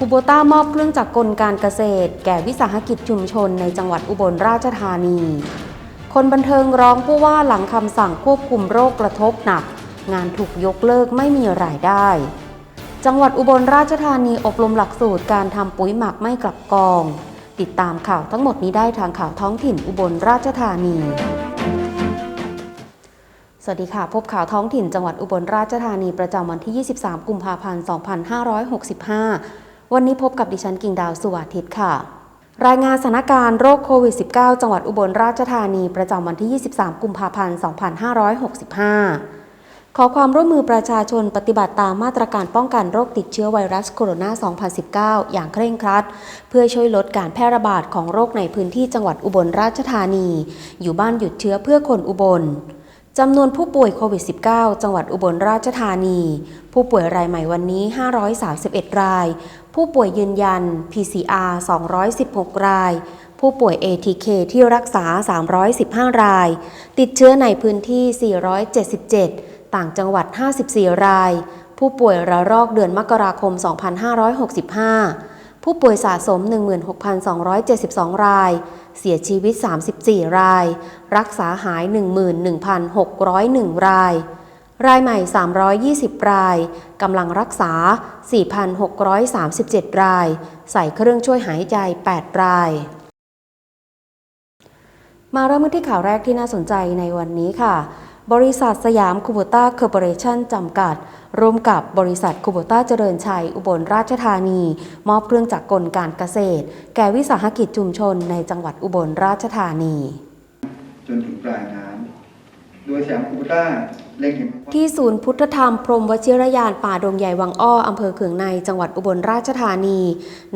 คูโบต้ามอบเครื่องจักรกลการเกษตร แก่วิสาหกิจชุมชนในจังหวัดอุบลราชธานี คนบันเทิงร้องผู้ว่าหลังคำสั่งควบคุมโรคกระทบหนัก งานถูกยกเลิกไม่มีรายได้ จังหวัดอุบลราชธานีอบรมหลักสูตรการทำปุ๋ยหมักไม่กลับกอง ติดตามข่าวทั้งหมดนี้ได้ทางข่าวท้องถิ่นอุบลราชธานีสวัสดีค่ะ พบข่าวท้องถิ่นจังหวัดอุบลราชธานีประจำวันที่ 23 กุมภาพันธ์ 2565 วันนี้พบกับดิฉันกิ่งดาวสุวาทิตค่ะ รายงานสถานการณ์โรคโควิด -19 จังหวัดอุบลราชธานีประจำวันที่ 23 กุมภาพันธ์ 2565 ขอความร่วมมือประชาชนปฏิบัติตามมาตรการป้องกันโรคติดเชื้อไวรัสโคโรนา 2019 อย่างเคร่งครัด เพื่อช่วยลดการแพร่ระบาดของโรคในพื้นที่จังหวัดอุบลราชธานี อยู่บ้านหยุดเชื้อเพื่อคนอุบล จำนวนผู้ป่วยโควิด -19 จังหวัดอุบลราชธานี ผู้ป่วยรายใหม่วันนี้ 531 ราย ผู้ป่วยยืนยัน PCR 216 ราย ผู้ป่วย ATK ที่รักษา 315 ราย ติดเชื้อในพื้นที่ 477 ต่างจังหวัด 54 ราย ผู้ป่วยระลอกเดือนมกราคม 2565 ผู้ป่วยสะสม 16,272 ราย เสียชีวิต 34 ราย รักษาหาย 11,601 ราย รายใหม่ 320 ราย กำลังรักษา 4,637 ราย ใส่เครื่องช่วยหายใจ 8 ราย มาเริ่มที่ข่าวแรกที่น่าสนใจในวันนี้ค่ะ บริษัทสยามคูโบต้าคอร์ปอเรชั่นจำกัด ร่วมกับบริษัทคูโบต้าเจริญชัย อุบลราชธานี มอบเครื่องจักรกลการเกษตร แก่วิสาหกิจชุมชนในจังหวัดอุบลราชธานี จนถึงปลายน้ำโดยสยามคูโบต้า ที่ศูนย์พุทธธรรมพรมวชิรยานป่าดงใหญ่วังอ้ออำเภอเขืองในจังหวัดอุบลราชธานี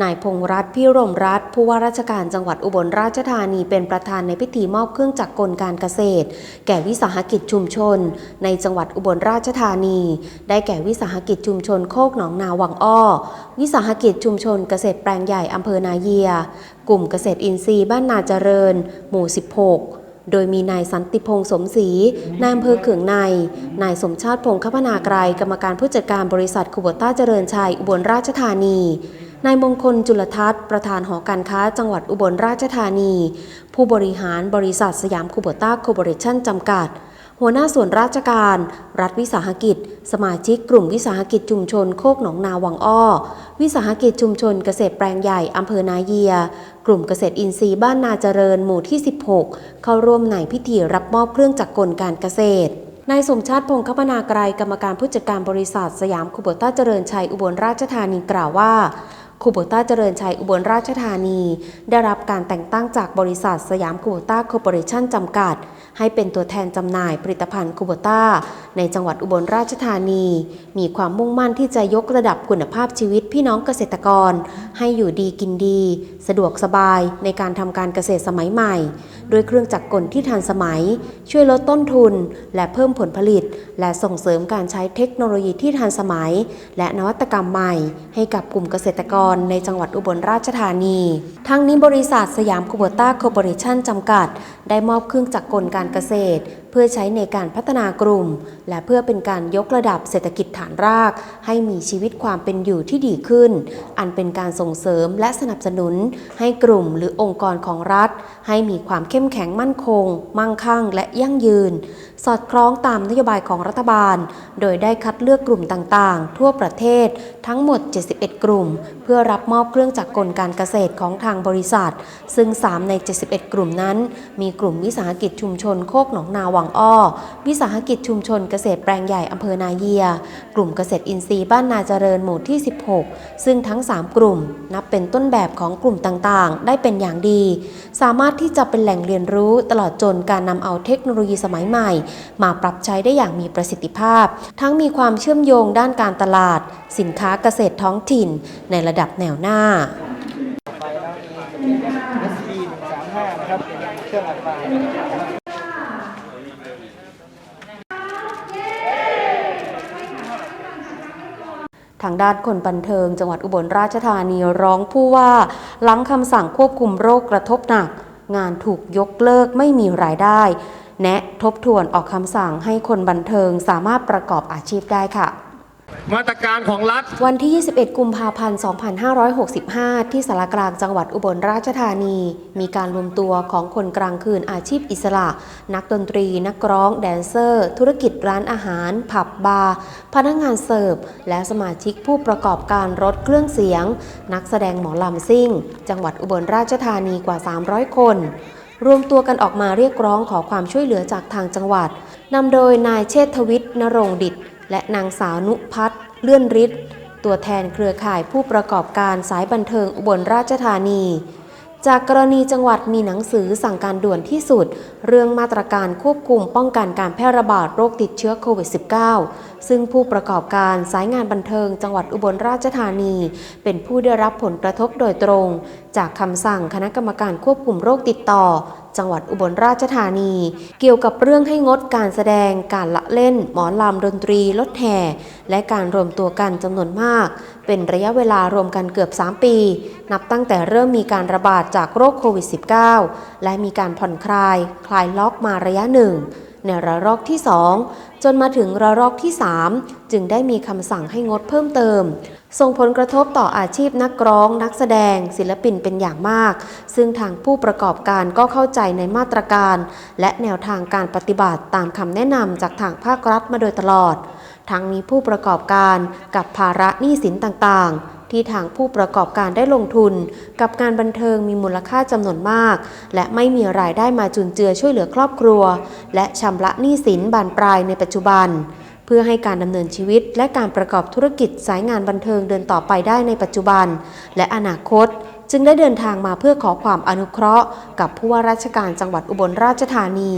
นายพงษ์รัตน์พิรมรัตน์ผู้ว่าราชการจังหวัดอุบลราชธานีเป็นประธานในพิธีมอบเครื่องจักรกลการเกษตร แก่วิสาหกิจชุมชน ในจังหวัดอุบลราชธานี ได้แก่วิสาหกิจชุมชนโคกหนองนาวังอ้อ วิสาหกิจชุมชนเกษตรแปลงใหญ่อำเภอนาเยีย กลุ่มเกษตรอินทรีย์บ้านนาเจริญ หมู่ 16 โดยมีนายสันติพงษ์สมศรีนายอำเภอเขืองใน นายสมชาติพงษ์คพนาไกรกรรมการผู้จัดการบริษัทคูโบต้าเจริญชัยอุบลราชธานี นายมงคลจุลทัศน์ ประธานหอการค้าจังหวัดอุบลราชธานี ผู้บริหารบริษัทสยามคูโบต้าคอร์ปอเรชั่นจำกัด หัวหน้าส่วนราชการ รัฐวิสาหกิจ สมาชิกกลุ่มวิสาหกิจชุมชนโคกหนองนาวังอ้อ วิสาหกิจชุมชนเกษตรแปลงใหญ่อำเภอนาเยีย กลุ่มเกษตรอินทรีย์บ้านนาเจริญหมู่ที่ 16 เข้าร่วมในพิธีรับมอบเครื่องจักรกลการเกษตรนายสมชาติพงษ์คพนาไกรกรรมการผู้จัดการบริษัทสยามคูโบต้าเจริญชัยอุบลราชธานีกล่าวว่าคูโบต้าเจริญชัยอุบลราชธานี ได้รับการแต่งตั้งจากบริษัทสยามคูโบต้าคอร์ปอเรชั่นจำกัด ให้เป็นตัวแทนจำหน่ายผลิตภัณฑ์คูโบต้า ในจังหวัดอุบลราชธานี มีความมุ่งมั่นที่จะยกระดับคุณภาพชีวิตพี่น้องเกษตรกร ให้อยู่ดีกินดี สะดวกสบายในการทำการเกษตรสมัยใหม่ ด้วยเครื่องจักรกลที่ทันสมัย ช่วยลดต้นทุน และเพิ่มผลผลิต และส่งเสริมการใช้เทคโนโลยีที่ทันสมัย และนวัตกรรมใหม่ ให้กับกลุ่มเกษตรกรในจังหวัดอุบลราชธานี ทั้งนี้บริษัทสยามคูโบต้าคอร์ปอเรชั่นจำกัด ได้มอบเครื่องจักรกลการเกษตร เพื่อใช้ในการพัฒนากลุ่ม และเพื่อเป็นการยกระดับเศรษฐกิจฐานราก ให้มีชีวิตความเป็นอยู่ที่ดีขึ้น อันเป็นการส่งเสริมและสนับสนุน ให้กลุ่มหรือองค์กรของรัฐ ให้มีความเข้มแข็งมั่นคง มั่งคั่ง และยั่งยืน สอดคล้องตามนโยบายของรัฐบาล โดยได้คัดเลือกกลุ่มต่างๆ ทั่วประเทศทั้งหมด 71 กลุ่ม เพื่อรับมอบเครื่องจักรกลการเกษตรของทางบริษัท ซึ่ง 3 ใน 71 กลุ่มนั้น มีกลุ่มวิสาหกิจชุมชนนโคกหนองนาวังอ้อ วิสาหกิจชุมชนเกษตรแปลงใหญ่อำเภอนาเยีย กลุ่มเกษตรอินทรีย์บ้านนาเจริญหมู่ที่ 16 ซึ่งทั้ง 3 กลุ่ม นับเป็นต้นแบบของกลุ่มต่างๆ ได้เป็นอย่างดี สามารถที่จะเป็นแหล่งเรียนรู้ตลอดจนการนำเอาเทคโนโลยีสมัยใหม่ มาปรับใช้ได้อย่างมีประสิทธิภาพ ทั้งมีความเชื่อมโยงด้านการตลาด สินค้าเกษตรท้องถิ่น ในระดับแนวหน้าไปแล้ว SB 135นะครับเป็นเครื่องอัดฟาง ทางด้านคนบันเทิง จังหวัดอุบลราชธานีร้องผู้ว่าหลังคำสั่งควบคุมโรคกระทบหนัก งานถูกยกเลิกไม่มีรายได้ แนะทบทวนออกคำสั่งให้คนบันเทิงสามารถประกอบอาชีพได้ค่ะ มาตรการของรัฐ วันที่ 21 กุมภาพันธ์ 2565 ที่สารกลางจังหวัดอุบลราชธานี มีการรวมตัวของคนกลางคืนอาชีพอิสระ นักดนตรี นักร้อง แดนเซอร์ ธุรกิจร้านอาหาร ผับบาร์ พนักงานเสิร์ฟ และสมาชิกผู้ประกอบการรถเครื่องเสียง นักแสดงหมอลำซิ่ง จังหวัดอุบลราชธานีกว่า 300 คนรวมตัวกันออกมาเรียกร้องขอความช่วยเหลือจากทางจังหวัด นำโดยนายเชษฐวิทย์นรงดิต และนางสาวนุพัฒน์เลื่อนฤทธิ์ตัวแทนเครือข่ายผู้ประกอบการสายบันเทิงอุบลราชธานี จากกรณีจังหวัดมีหนังสือสั่งการด่วนที่สุด เรื่องมาตรการควบคุมป้องกันการแพร่ระบาดโรคติดเชื้อโควิด -19 ซึ่งผู้ประกอบการสายงานบันเทิงจังหวัดอุบลราชธานี เป็นผู้ได้รับผลกระทบโดยตรง จากคำสั่งคณะกรรมการควบคุมโรคติดต่อ จังหวัดอุบลราชธานี เกี่ยวกับเรื่องให้งดการแสดง การละเล่น หมอลำดนตรีรถแห่ และการรวมตัวกันจำนวนมาก เป็นระยะเวลารวมกันเกือบ 3 ปี นับตั้งแต่เริ่มมีการระบาดจากโรคโควิด -19 และมีการผ่อนคลาย คลายล็อกมาระยะหนึ่งในระลอกที่ 2 จนมาถึงระลอกที่ 3 จึงได้มีคำสั่งให้งดเพิ่มเติม ส่งผลกระทบต่ออาชีพนักร้อง นักแสดง ศิลปินเป็นอย่างมาก ซึ่งทางผู้ประกอบการก็เข้าใจในมาตรการ และแนวทางการปฏิบัติตามคำแนะนำจากทางภาครัฐมาโดยตลอด ทั้งนี้ผู้ประกอบการกับภาระหนี้สินต่างๆ ที่ทางผู้ประกอบการได้ลงทุน กับงานบันเทิงมีมูลค่าจำนวนมาก และไม่มีรายได้มาจุนเจือช่วยเหลือครอบครัว และชำระหนี้สินบานปลายในปัจจุบัน พื่อให้การดำเนินชีวิต และการประกอบธุรกิจสายงานบันเทิงเดินต่อไปได้ในปัจจุบัน และอนาคต จึงได้เดินทางมาเพื่อขอความอนุเคราะห์ กับผู้ว่าราชการจังหวัดอุบลราชธานี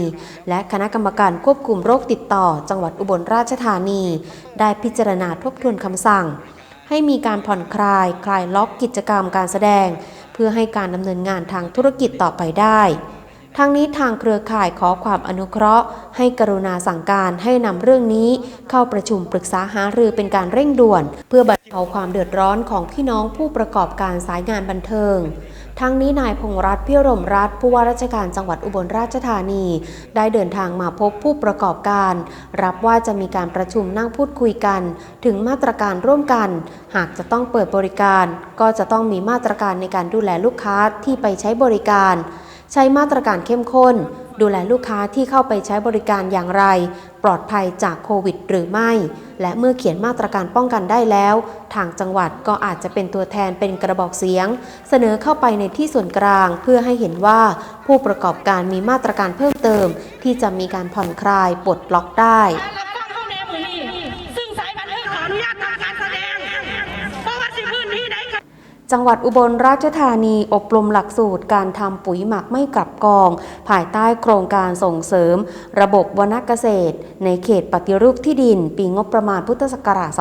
และคณะกรรมการควบคุมโรคติดต่อ จังหวัดอุบลราชธานี ได้พิจารณาทบทวนคำสั่ง ให้มีการผ่อนคลายคลายล็อกกิจกรรมการแสดง เพื่อให้การดำเนินงานทางธุรกิจต่อไปได้ ทั้งนี้ทางเครือข่ายขอความอนุเคราะห์ ให้กรุณาสั่งการให้นำเรื่องนี้ เข้าประชุมปรึกษาหารือเป็นการเร่งด่วน เพื่อบรรเทาความเดือดร้อนของพี่น้องผู้ประกอบการสายงานบันเทิง ทั้งนี้นายพงรัตน์พิรมรัตน์ผู้ว่าราชการจังหวัดอุบลราชธานี ได้เดินทางมาพบผู้ประกอบการ รับว่าจะมีการประชุมนั่งพูดคุยกัน ถึงมาตรการร่วมกัน หากจะต้องเปิดบริการ ก็จะต้องมีมาตรการในการดูแลลูกค้าที่ไปใช้บริการ ใช้มาตรการเข้มข้น ดูแลลูกค้าที่เข้าไปใช้บริการอย่างไร ปลอดภัยจากโควิดหรือไม่ และเมื่อเขียนมาตรการป้องกันได้แล้ว ทางจังหวัดก็อาจจะเป็นตัวแทนเป็นกระบอกเสียง เสนอเข้าไปในที่ส่วนกลางเพื่อให้เห็นว่าผู้ประกอบการมีมาตรการเพิ่มเติม ที่จะมีการผ่อนคลายปลดล็อกได้ จังหวัดอุบลราชธานีอบรมหลักสูตรการทำปุ๋ยหมักไม่กลับกอง ภายใต้โครงการส่งเสริม ระบบวนเกษตร ในเขตปฏิรูปที่ดิน ปีงบประมาณพุทธศักราช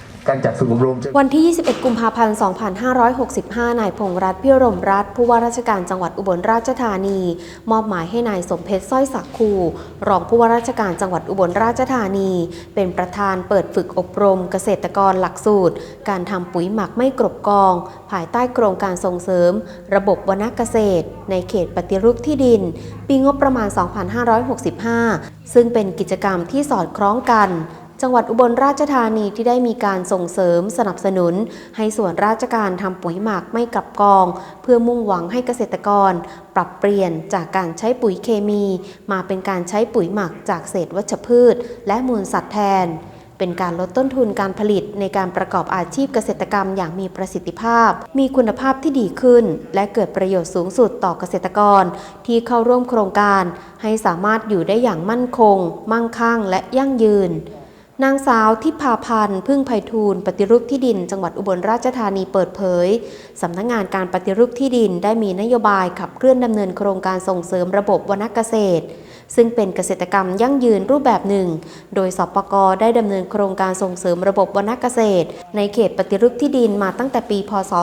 2565 การจัดฝึกอบรม วันที่ 21 กุมภาพันธ์ 2565 นายพงษ์รัตน์พิรมรัตน์ผู้ว่าราชการจังหวัดอุบลราชธานี มอบหมายให้นายสมเพชรสร้อยสักคู รองผู้ว่าราชการจังหวัดอุบลราชธานี เป็นประธานเปิดฝึกอบรม เกษตรกรหลักสูตร การทำปุ๋ยหมักไม่กรบกอง ภายใต้โครงการส่งเสริม ระบบวนเกษตร ในเขตปฏิรูปที่ดิน ปีงบประมาณ 2565 ซึ่งเป็นกิจกรรมที่สอดคล้องกัน จังหวัดอุบลราชธานีที่ได้มีการส่งเสริมสนับสนุน ให้ส่วนราชการทำปุ๋ยหมักไม่กลับกอง เพื่อมุ่งหวังให้เกษตรกร ปรับเปลี่ยนจากการใช้ปุ๋ยเคมี มาเป็นการใช้ปุ๋ยหมักจากเศษวัชพืช และมูลสัตว์แทน เป็นการลดต้นทุนการผลิตในการประกอบอาชีพเกษตรกรรมอย่างมีประสิทธิภาพ มีคุณภาพที่ดีขึ้น และเกิดประโยชน์สูงสุดต่อเกษตรกร ที่เข้าร่วมโครงการ ให้สามารถอยู่ได้อย่างมั่นคง มั่งคั่ง และยั่งยืน นางสาวทิพาพันธ์พึ่งไพฑูรย์ปฏิรูปที่ดิน จังหวัดอุบลราชธานีเปิดเผย สำนักงงานการปฏิรูปที่ดินได้มีนโยบายขับเคลื่อนดำเนินโครงการส่งเสริมระบบวนเกษตร ซึ่งเป็นเกษตรกรรมยั่งยืนรูปแบบหนึ่ง โดยสปกได้ดำเนินโครงการส่งเสริมระบบวนเกษตร ในเขตปฏิรูปที่ดินมาตั้งแต่ปี พศ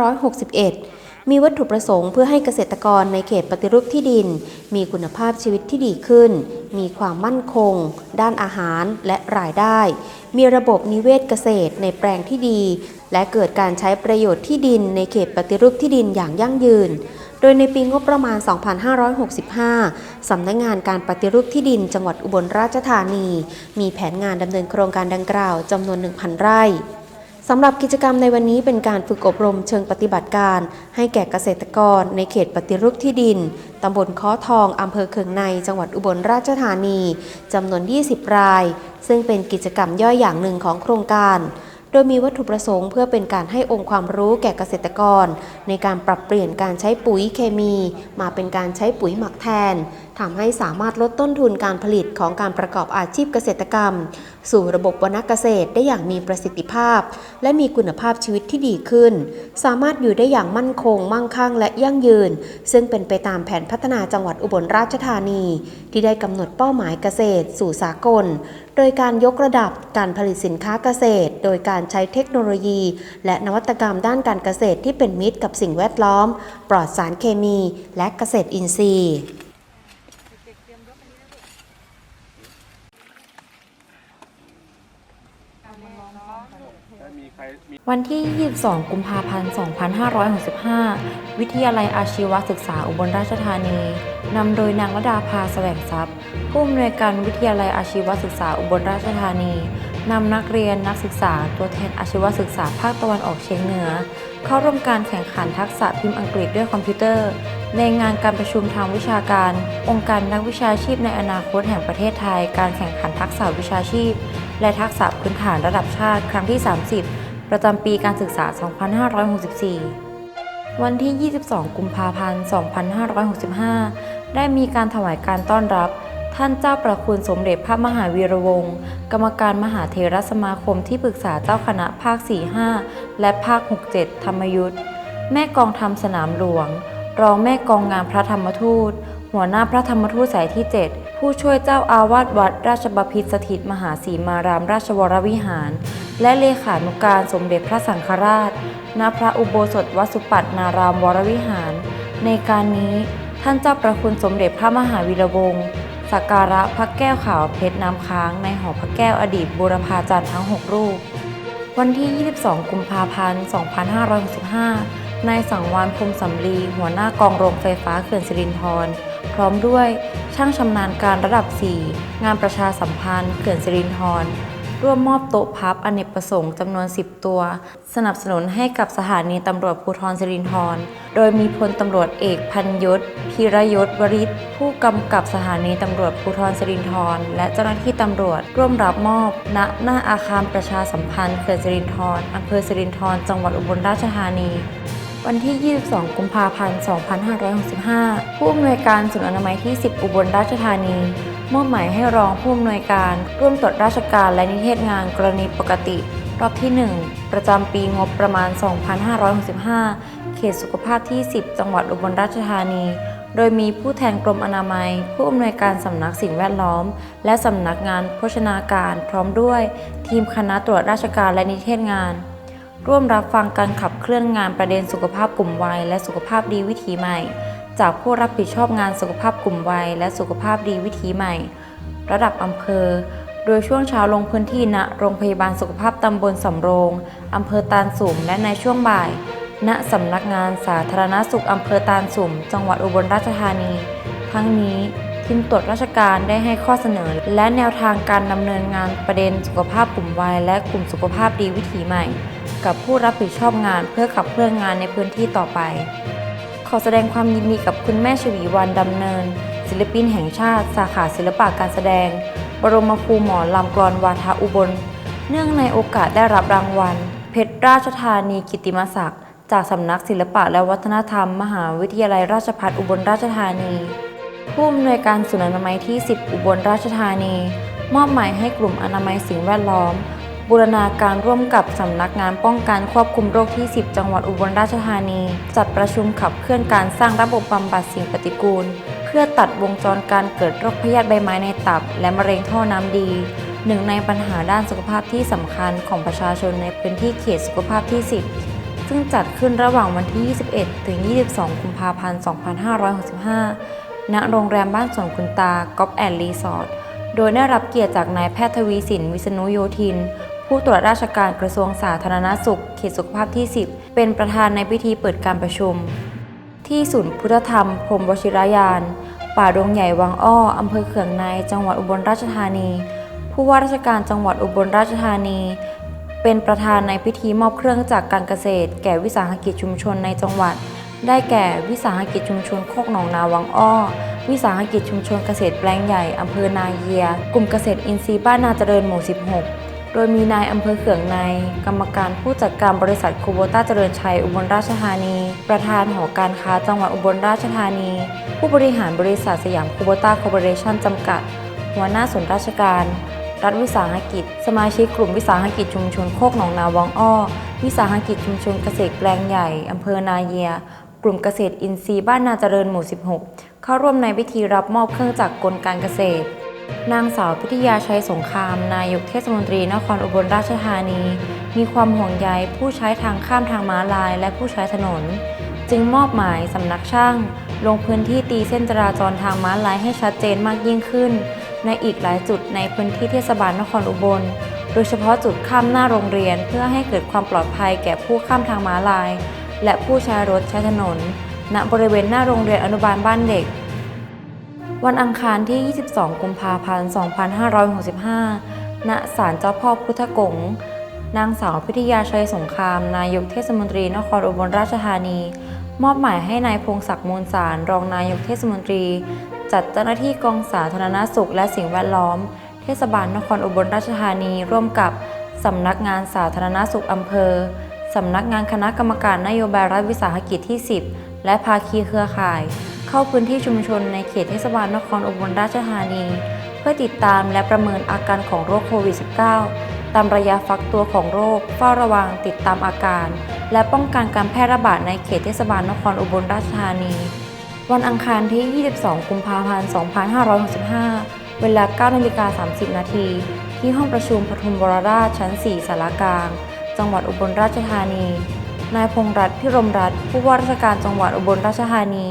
2561 มีวัตถุประสงค์เพื่อให้เกษตรกรในเขตปฏิรูปที่ดิน มีคุณภาพชีวิตที่ดีขึ้น มีความมั่นคง ด้านอาหารและรายได้ มีระบบนิเวศเกษตรในแปลงที่ดี และเกิดการใช้ประโยชน์ที่ดินในเขตปฏิรูปที่ดินอย่างยั่งยืน โดยในปีงบประมาณ 2565 สำนักงานการปฏิรูปที่ดิน จังหวัดอุบลราชธานี มีแผนงานดำเนินโครงการดังกล่าวจำนวน 1,000 ไร่ สำหรับกิจกรรมในวันนี้เป็นการฝึกอบรมเชิงปฏิบัติการ ให้แก่เกษตรกร ในเขตปฏิรูปที่ดิน ตำบลค้อทอง อำเภอเคืองใน จังหวัดอุบลราชธานี จำนวน 20 ราย ซึ่งเป็นกิจกรรมย่อยอย่างหนึ่งของโครงการ โดยมีวัตถุประสงค์เพื่อเป็นการให้องค์ความรู้แก่เกษตรกร ในการปรับเปลี่ยนการใช้ปุ๋ยเคมี มาเป็นการใช้ปุ๋ยหมักแทนทำให้สามารถลดต้นทุนการผลิตของการประกอบอาชีพเกษตรกรรม สู่ระบบวณเกษตรได้อย่างมีประสิทธิภาพ และมีคุณภาพชีวิตที่ดีขึ้น สามารถอยู่ได้อย่างมั่นคง มั่งคั่งและยั่งยืน ซึ่งเป็นไปตามแผนพัฒนาจังหวัดอุบลราชธานี ที่ได้กำหนดเป้าหมายเกษตร สู่สากล โดยการยกระดับการผลิตสินค้าเกษตร โดยการใช้เทคโนโลยี และนวัตกรรมด้านการเกษตรที่เป็นมิตรกับสิ่งแวดล้อม ปลอดสารเคมี และเกษตรอินทรีย์ วันที่ 22 กุมภาพันธ์ 2565 วิทยาลัยอาชีวศึกษาอุบลราชธานี นำโดยนางระดาภาสแสวงทรัพย์ ผู้อำนวยการวิทยาลัยอาชีวศึกษาอุบลราชธานี นำนักเรียนนักศึกษาตัวแทนอาชีวศึกษาภาคตะวันออกเฉียงเหนือ เข้าร่วมการแข่งขันทักษะพิมพ์อังกฤษด้วยคอมพิวเตอร์ ในงานการประชุมทางวิชาการ องค์การนักวิชาชีพในอนาคตแห่งประเทศไทย การแข่งขันทักษะวิชาชีพ และทักษะพื้นฐานระดับชาติครั้งที่ 30 ประจำปีการศึกษา 2564 วันที่ 22 กุมภาพันธ์ 2565 ได้มีการถวายการต้อนรับ ท่านเจ้าประคุณสมเด็จพระมหาวีระวงศ์กรรมการมหาเทรสมาคมที่ปรึกษาเจ้าคณะภาค 4-5 และภาค 6-7 ธรรมยุทธ์แม่กองทำสนามหลวง รองแม่กองงานพระธรรมทูต หัวหน้าพระธรรมทูตสายที่ 7 ผู้ช่วยเจ้าอาวาสวัดราชบพิตรสถิตมหาสีมารามราชวรวิหาร และเลขานุการสมเด็จพระสังฆราช ณ พระอุโบสถวัสุปัตนารามวรวิหาร ในการนี้ท่านเจ้าประคุณสมเด็จพระมหาวีระวงศ์สักการะพระแก้วขาวเพชรน้ำค้างในหอพระแก้วอดีตบูรพาจารย์ทั้ง 6 รูป วันที่ 22 กุมภาพันธ์ 2565 นายสังวานพรมสำลีหัวหน้ากองโรงไฟฟ้าเขื่อนสิรินธรพร้อมด้วยช่างชำนาญการระดับ 4 งานประชาสัมพันธ์เขื่อนสิรินธร ร่วมมอบโต๊ะพับอเนกประสงค์จำนวน 10 ตัว สนับสนุนให้กับสถานีตำรวจภูธรสิรินธร โดยมีพลตำรวจเอกพันยศพีรยศวริศผู้กำกับสถานีตำรวจภูธรสิรินธร และเจ้าหน้าที่ตำรวจร่วมรับมอบ ณ หน้าอาคารประชาสัมพันธ์เขื่อนสิรินธรอำเภอสิรินธร จังหวัดอุบลราชธานีวันที่ 22 กุมภาพันธ์ 2565 ผู้อำนวยการศูนย์อนามัยที่ 10 อุบลราชธานี มอบหมายให้รองผู้อำนวยการร่วมตรวจราชการและนิเทศงานกรณีปกติ รอบที่ 1 ประจำปีงบประมาณ 2565 เขตสุขภาพที่ 10 จังหวัดอุบลราชธานี โดยมีผู้แทนกรมอนามัย ผู้อำนวยการสำนักสิ่งแวดล้อม และสำนักงานโภชนาการพร้อมด้วย ทีมคณะตรวจราชการและนิเทศงาน ร่วมรับฟังการขับเคลื่อนงานประเด็นสุขภาพกลุ่มวัยและสุขภาพดีวิถีใหม่ จากผู้รับผิดชอบงานสุขภาพกลุ่มวัย และสุขภาพดีวิถีใหม่ ระดับอำเภอ โดยช่วงเช้าลงพื้นที่ณโรงพยาบาลสุขภาพตำบลสำโรงอำเภอตาลสุมและในช่วงบ่าย ณสำนักงานสาธารณสุขอำเภอตาลสุมจังหวัดอุบลราชธานี ทั้งนี้ทีมตรวจราชการได้ให้ข้อเสนอ และแนวทางการดำเนินงานประเด็นสุขภาพกลุ่มวัยและกลุ่มสุขภาพดีวิถีใหม่ กับผู้รับผิดชอบงานเพื่อขับเคลื่อนงานในพื้นที่ต่อไป อแสดงความยินดีกับคุณแม่ชวีวันดำเนิน ศิลปินแห่งชาติ สาขาศิลปะการแสดง บรมครูหมอลำกรอนวาทาอุบล เนื่องในโอกาสได้รับรางวัล เพชรราชธานีกิตติมศักดิ์จากสำนักศิลปะและวัฒนธรรม มหาวิทยาลัยราชภัฏอุบลราชธานีผู้อำนวยการศูนย์อนามัยที่ 10 อุบลราชธานี มอบหมายให้กลุ่มอนามัยสิ่งแวดล้อม บูรณาการร่วมกับสำนักงานป้องกันควบคุมโรคที่ 10 จังหวัดอุบลราชธานี จัดประชุมขับเคลื่อนการสร้างระบบบำบัดสิ่งปฏิกูล เพื่อตัดวงจรการเกิดโรคพยาธิใบไม้ในตับ และมะเร็งท่อน้ำดีหนึ่งในปัญหาด้านสุขภาพที่สำคัญของประชาชนในพื้นที่เขตสุขภาพที่ 10 ซึ่งจัดขึ้นระหว่างวันที่ 21 ถึง 22 กุมภาพันธ์ 2565 ณ โรงแรมบ้านสวนคุณตากอฟแอนด์รีสอร์ท โดยได้รับเกียรติจากนายแพทย์ทวีสิน วิษณุโยธิน ผู้ตรวจราชการกระทรวงสาธารณสุขเขตสุขภาพที่ 10 เป็นประธานในพิธีเปิดการประชุม ที่ศูนย์พุทธธรรมพรมวชิรยาน ป่าดงใหญ่วังอ้ออำเภอเขื่องในจังหวัดอุบลราชธานี ผู้ว่าราชการจังหวัดอุบลราชธานี เป็นประธานในพิธีมอบเครื่องจักรการเกษตร แก่วิสาหกิจชุมชนในจังหวัด ได้แก่วิสาหกิจชุมชนโคกหนองนาวังอ้อวิสาหกิจชุมชนเกษตรแปลงใหญ่ อำเภอนาเยีย กลุ่มเกษตรอินทรีย์บ้านนาเจริญหมู่ 16 โดยมีนายอำเภอเขื่องใน กรรมการผู้จัดการบริษัทคูโบต้าเจริญชัยอุบลราชธานี ประธานหอการค้าจังหวัดอุบลราชธานี ผู้บริหารบริษัทสยามคูโบต้าคอร์ปอเรชั่นจำกัด หัวหน้าส่วนราชการ รัฐวิสาหกิจ สมาชิกกลุ่มวิสาหกิจชุมชนโคกหนองนาวังอ้อ วิสาหกิจชุมชนเกษตรแปลงใหญ่อำเภอนาเยีย กลุ่มเกษตรอินทรีย์บ้านนาเจริญหมู่ 16 เข้าร่วมในพิธีรับมอบเครื่องจักรกลการเกษตร นางสาวพิทยาชัยสงคราม นายกเทศมนตรีนครอุบลราชธานี มีความห่วงใยผู้ใช้ทางข้ามทางม้าลาย และผู้ใช้ถนน จึงมอบหมายสำนักช่าง ลงพื้นที่ตีเส้นจราจรทางม้าลายให้ชัดเจนมากยิ่งขึ้น ในอีกหลายจุดในพื้นที่เทศบาลนครอุบล โดยเฉพาะจุดข้ามหน้าโรงเรียนเพื่อให้เกิดความปลอดภัยแก่ผู้ข้ามทางม้าลาย และผู้ใช้รถใช้ถนน ณบริเวณหน้าโรงเรียนอนุบาลบ้านเด็ก วันอังคารที่ 22 กุมภาพันธ์ 2565 ณ ศาลเจ้าพ่อพุทธกง นางสาวพิทยาชัยสงคราม นายกเทศมนตรีนครอุบลราชธานี มอบหมายให้นายพงศักดิ์มูลสาร รองนายกเทศมนตรี จัดเจ้าหน้าที่กองสาธารณสุขและสิ่งแวดล้อม เทศบาลนครอุบลราชธานีร่วมกับสำนักงานสาธารณสุขอำเภอ สำนักงานคณะกรรมการนโยบายรัฐวิสาหกิจที่ 10 และภาคีเครือข่าย เข้าพื้นที่ชุมชนในเขตเทศบาลนครอุบลราชธานี เพื่อติดตามและประเมินอาการของโรคโควิด -19 ตามระยะฟักตัวของโรค เฝ้าระวังติดตามอาการ และป้องกันการแพร่ระบาดในเขตเทศบาลนครอุบลราชธานี วันอังคารที่ 22 กุมภาพันธ์ 2565 เวลา 9นาฬิกา30 นาทีที่ห้องประชุมปทุมวรราชชั้น 4สารกลาง จังหวัดอุบลราชธานีนายพงษ์รัตน์พิรมรัตน์ผู้ว่าราชการจังหวัดอุบลราชธานี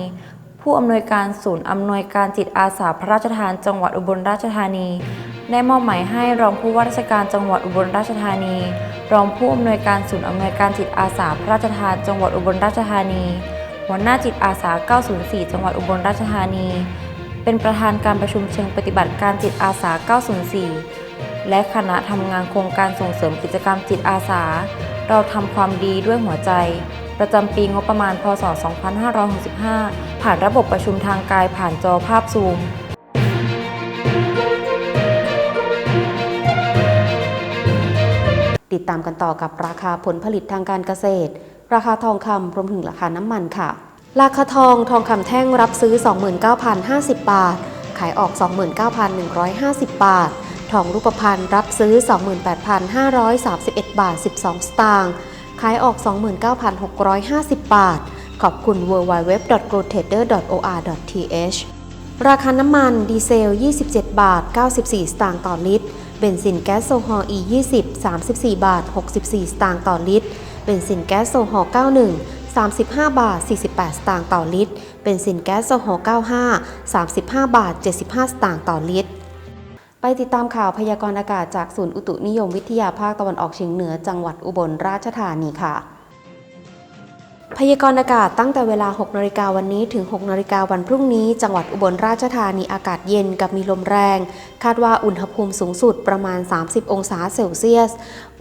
ผู้อำนวยการศูนย์อำนวยการจิตอาสาพระราชทานจังหวัดอุบลราชธานี ได้มอบหมายให้รองผู้ว่าราชการจังหวัดอุบลราชธานี รองผู้อำนวยการศูนย์อำนวยการจิตอาสาพระราชทานจังหวัดอุบลราชธานี หัวหน้าจิตอาสา 904 จังหวัดอุบลราชธานี เป็นประธานการประชุมเชิงปฏิบัติการจิตอาสา 904 และคณะทำงานโครงการส่งเสริมกิจกรรมจิตอาสา เราทำความดีด้วยหัวใจ ประจำปีงบประมาณ พศ 2565 ผ่านระบบประชุมทางไกลผ่านจอภาพซูมติดตามกันต่อกับราคาผลผลิตทางการเกษตร ราคาทองคำรวมถึงราคาน้ำมันค่ะ ราคาทองทองคำแท่งรับซื้อ 29,050 บาท ขายออก 29,150 บาท ทองรูปพรรณรับซื้อ 28,531 บาท 12 สตางค์ ขายออก 29,650 บาท ขอบคุณ w w w g r o w t r a d e r o r t h ราคาน้ำมันดีเซล 27 บาท 94 สตางค์ต่อลิตร เบนซินแก๊สโซฮอล์ E20 34 บาท 64 สตางค์ต่อลิตร เบนซินแก๊สโซฮอล์ 91 35 บาท 48 สตางค์ต่อลิตร เบนซินแก๊สโซฮอล์ 95 35 บาท 75 สตางค์ต่อลิตร ไปติดตามข่าวพยากรณ์อากาศจากศูนย์อุตุนิยมวิทยาภาคตะวันออกเฉียงเหนือจังหวัดอุบลราชธานีค่ะ พยากรณ์อากาศตั้งแต่เวลา 6นาฬิกาวันนี้ถึง 6นาฬิกาวันพรุ่งนี้ จังหวัดอุบลราชธานีอากาศเย็นกับมีลมแรง คาดว่าอุณหภูมิสูงสุดประมาณ 30 องศาเซลเซียส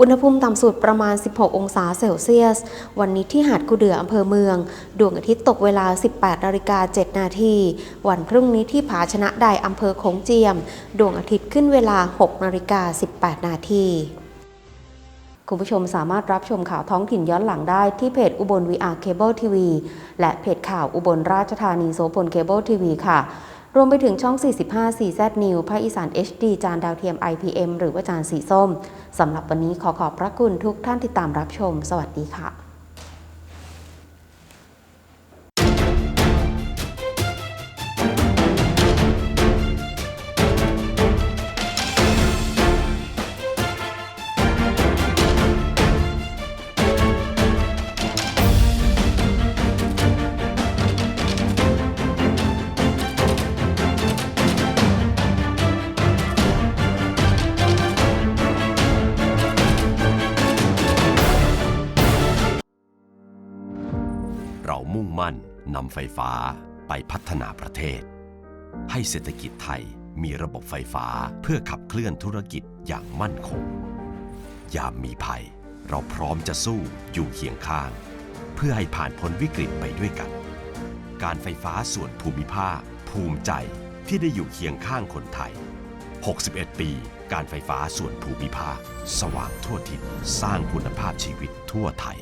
อุณหภูมิต่ำสุดประมาณ 16 องศาเซลเซียส วันนี้ที่หาดกุเดืออำเภอเมือง ดวงอาทิตย์ตกเวลา 18นาฬิกา7นาที วันพรุ่งนี้ที่ผาชนะใดอำเภอโขงเจียม ดวงอาทิตย์ขึ้นเวลา 6นาฬิกา18นาที คุณผู้ชมสามารถรับชมข่าวท้องถิ่นย้อนหลังได้ที่เพจอุบล VR Cable TV และเพจข่าวอุบลราชธานีโสพลเคเบิลทีวีค่ะ รวมไปถึงช่อง 45 4Z New ภาคอีสาน HD จานดาวเทียม IPM หรือว่าจานสีส้ม สำหรับวันนี้ขอขอบพระคุณทุกท่านที่ตามรับชม สวัสดีค่ะ มั่นนำไฟฟ้าไปพัฒนาประเทศ ให้เศรษฐกิจไทยมีระบบไฟฟ้าเพื่อขับเคลื่อนธุรกิจอย่างมั่นคง ยามมีภัย เราพร้อมจะสู้อยู่เคียงข้าง เพื่อให้ผ่านพ้นวิกฤตไปด้วยกัน การไฟฟ้าส่วนภูมิภาค ภูมิใจที่ได้อยู่เคียงข้างคนไทย 61 ปี การไฟฟ้าส่วนภูมิภาค สว่างทั่วทิศสร้างคุณภาพชีวิตทั่วไทย